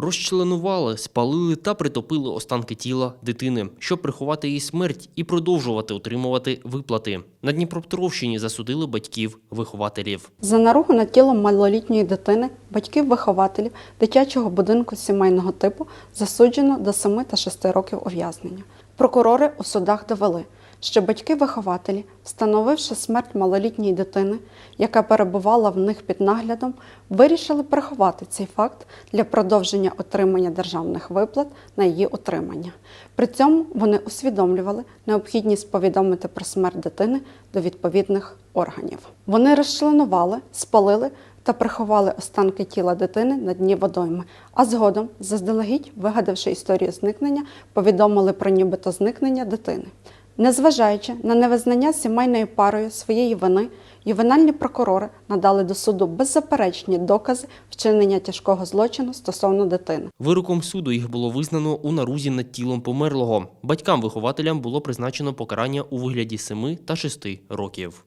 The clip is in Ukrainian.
Розчленували, спалили та притопили останки тіла дитини, щоб приховати її смерть і продовжувати отримувати виплати. На Дніпропетровщині засудили батьків вихователів. За наругу над тілом малолітньої дитини батьків-вихователів дитячого будинку сімейного типу засуджено до 7 та 6 років ув'язнення. Прокурори у судах довели, що батьки-вихователі, встановивши смерть малолітньої дитини, яка перебувала в них під наглядом, вирішили приховати цей факт для продовження отримання державних виплат на її утримання. При цьому вони усвідомлювали необхідність повідомити про смерть дитини до відповідних органів. Вони розчленували, спалили та приховали останки тіла дитини на дні водойми, а згодом, заздалегідь вигадавши історію зникнення, повідомили про нібито зникнення дитини. Незважаючи на невизнання сімейною парою своєї вини, ювенальні прокурори надали до суду беззаперечні докази вчинення тяжкого злочину стосовно дитини. Вироком суду їх було визнано у нарузі над тілом померлого. Батькам-вихователям було призначено покарання у вигляді 7 та 6 років.